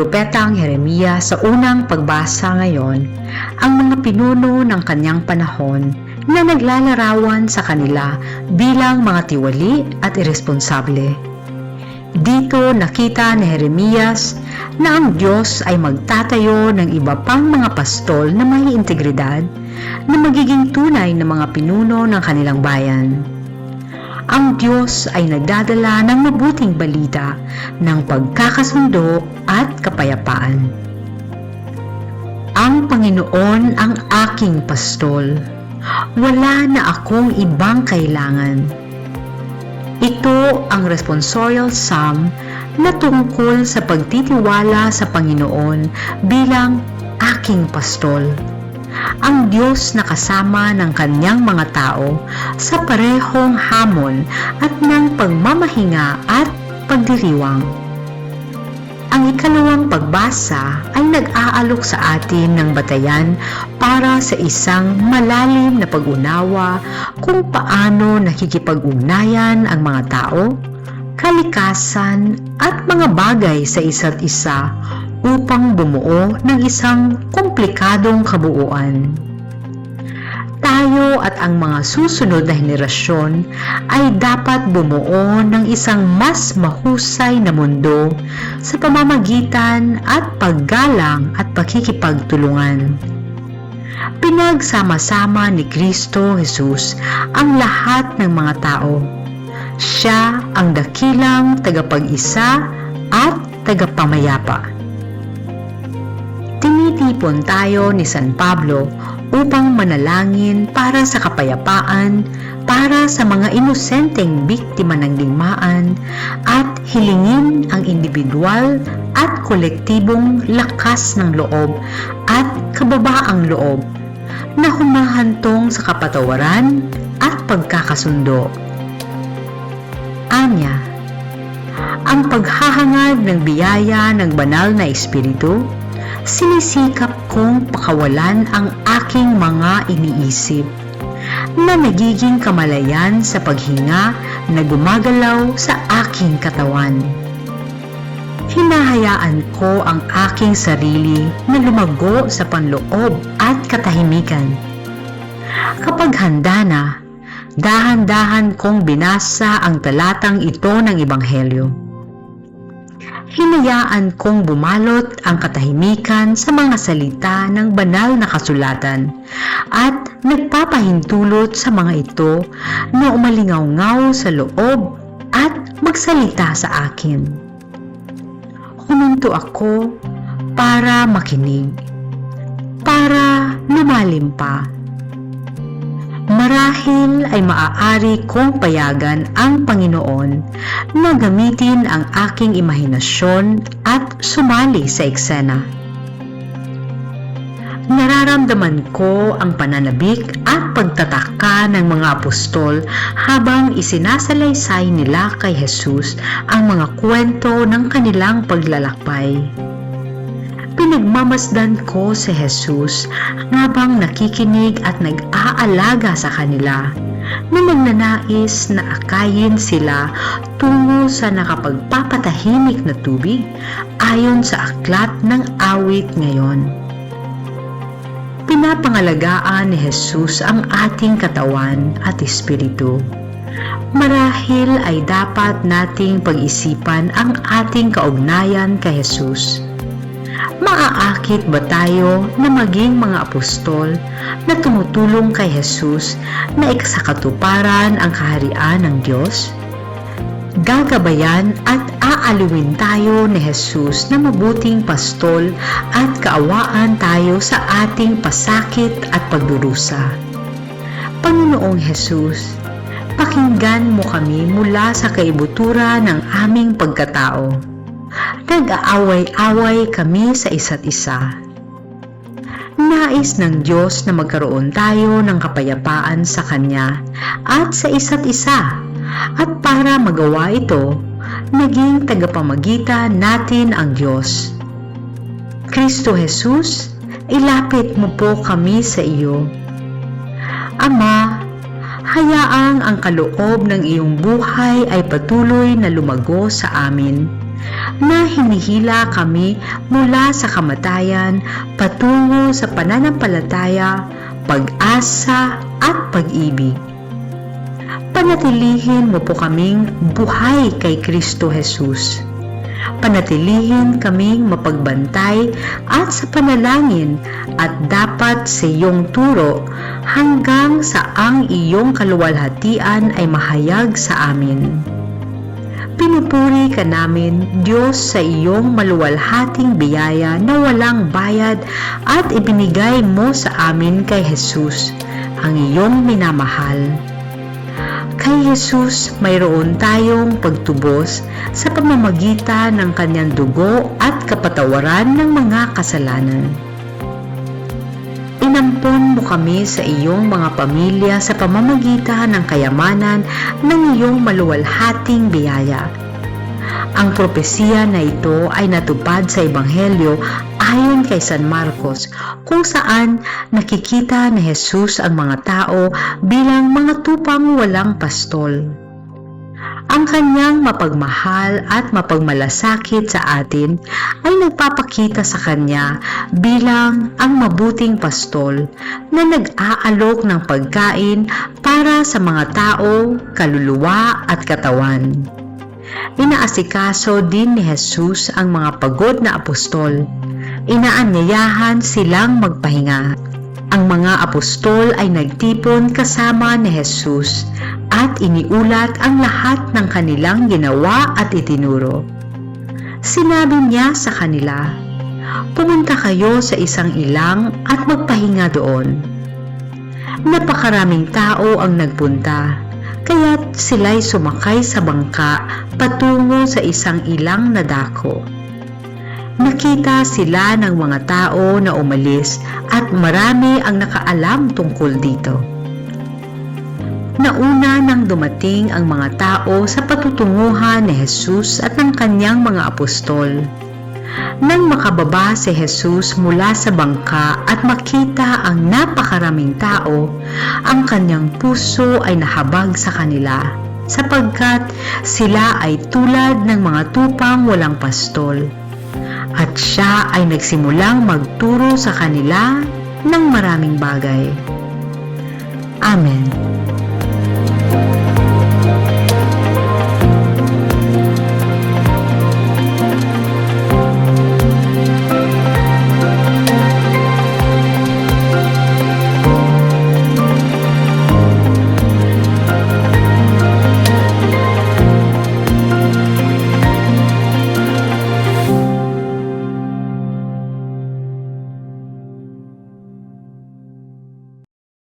propetang Jeremia sa unang pagbasa ngayon ang mga pinuno ng kanyang panahon na naglalarawan sa kanila bilang mga tiwali at irresponsable. Dito nakita ni Jeremias na ang Diyos ay magtatayo ng iba pang mga pastol na may integridad na magiging tunay na mga pinuno ng kanilang bayan. Ang Diyos ay nagdadala ng mabuting balita ng pagkakasundo at kapayapaan. Ang Panginoon ang aking pastol. Wala na akong ibang kailangan. Ito ang responsorial psalm na tungkol sa pagtitiwala sa Panginoon bilang aking pastol. Ang Diyos na kasama ng kanyang mga tao sa parehong hamon at ng pagmamahinga at pagdiriwang. Ang ikalawang pagbasa ay nag-aalok sa atin ng batayan para sa isang malalim na pag-unawa kung paano nakikipag-ugnayan ang mga tao, kalikasan at mga bagay sa isa't isa upang bumuo ng isang komplikadong kabuuan. Tayo at ang mga susunod na henerasyon ay dapat bumuo ng isang mas mahusay na mundo sa pamamagitan at paggalang at pakikipagtulungan. Pinagsama-sama ni Kristo Jesus ang lahat ng mga tao. Siya ang dakilang tagapag-isa at tagapamayapa tinitipon tayo ni San Pablo upang manalangin para sa kapayapaan, para sa mga inosenteng biktima ng digmaan, at hilingin ang individual at kolektibong lakas ng loob at kababaang loob na humahantong sa kapatawaran at pagkakasundo. Anya, ang paghahangad ng biyaya ng banal na espiritu sinisikap kong pakawalan ang aking mga iniisip na nagiging kamalayan sa paghinga na gumagalaw sa aking katawan. Hinahayaan ko ang aking sarili na lumago sa panloob at katahimikan. Kapag handa na, dahan-dahan kong binasa ang talatang ito ng Ebanghelyo hinayaan kong bumalot ang katahimikan sa mga salita ng banal na kasulatan at nagpapahintulot sa mga ito na umalingaw-ngaw sa loob at magsalita sa akin. Huminto ako para makinig, para lumalim pa Marahil ay maaari kong payagan ang Panginoon na gamitin ang aking imahinasyon at sumali sa eksena. Nararamdaman ko ang pananabik at pagtataka ng mga apostol habang isinasalaysay nila kay Jesus ang mga kwento ng kanilang paglalakbay pinagmamasdan ko si Jesus habang nakikinig at nag-aalaga sa kanila na nagnanais na akayin sila tungo sa nakapagpapatahimik na tubig ayon sa aklat ng awit ngayon. Pinapangalagaan ni Jesus ang ating katawan at espiritu. Marahil ay dapat nating pag-isipan ang ating kaugnayan kay Jesus maaakit ba tayo na maging mga apostol na tumutulong kay Jesus na ikasakatuparan ang kaharian ng Diyos? Gagabayan at aaluin tayo ni Jesus na mabuting pastol at kaawaan tayo sa ating pasakit at pagdurusa. Panginoong Jesus, pakinggan mo kami mula sa kaibutura ng aming pagkatao nag-aaway-away kami sa isa't isa. Nais ng Diyos na magkaroon tayo ng kapayapaan sa Kanya at sa isa't isa. At para magawa ito, naging tagapamagitan natin ang Diyos. Kristo Jesus, ilapit mo po kami sa iyo. Ama, hayaang ang kaloob ng iyong buhay ay patuloy na lumago sa amin na hinihila kami mula sa kamatayan patungo sa pananampalataya, pag-asa at pag-ibig. Panatilihin mo po kaming buhay kay Kristo Jesus. Panatilihin kaming mapagbantay at sa panalangin at dapat sa iyong turo hanggang sa ang iyong kaluwalhatian ay mahayag sa amin. Pinupuri ka namin, Diyos, sa iyong maluwalhating biyaya na walang bayad at ibinigay mo sa amin kay Jesus, ang iyong minamahal. Kay Jesus, mayroon tayong pagtubos sa pamamagitan ng kanyang dugo at kapatawaran ng mga kasalanan. Inampon mo kami sa iyong mga pamilya sa pamamagitan ng kayamanan ng iyong maluwalhating biyaya. Ang propesiya na ito ay natupad sa Ebanghelyo ayon kay San Marcos kung saan nakikita ni Jesus ang mga tao bilang mga tupang walang pastol. Ang kanyang mapagmahal at mapagmalasakit sa atin ay nagpapakita sa kanya bilang ang mabuting pastol na nag-aalok ng pagkain para sa mga tao, kaluluwa at katawan. Inaasikaso din ni Jesus ang mga pagod na apostol. Inaanyayahan silang magpahinga. Ang mga apostol ay nagtipon kasama ni Jesus at iniulat ang lahat ng kanilang ginawa at itinuro. Sinabi niya sa kanila, Pumunta kayo sa isang ilang at magpahinga doon. Napakaraming tao ang nagpunta, kaya't sila'y sumakay sa bangka patungo sa isang ilang na dako. Nakita sila ng mga tao na umalis at marami ang nakaalam tungkol dito. Nauna nang dumating ang mga tao sa patutunguhan ni Jesus at ng kanyang mga apostol. Nang makababa si Jesus mula sa bangka at makita ang napakaraming tao, ang kanyang puso ay nahabag sa kanila sapagkat sila ay tulad ng mga tupang walang pastol at siya ay nagsimulang magturo sa kanila ng maraming bagay. Amen.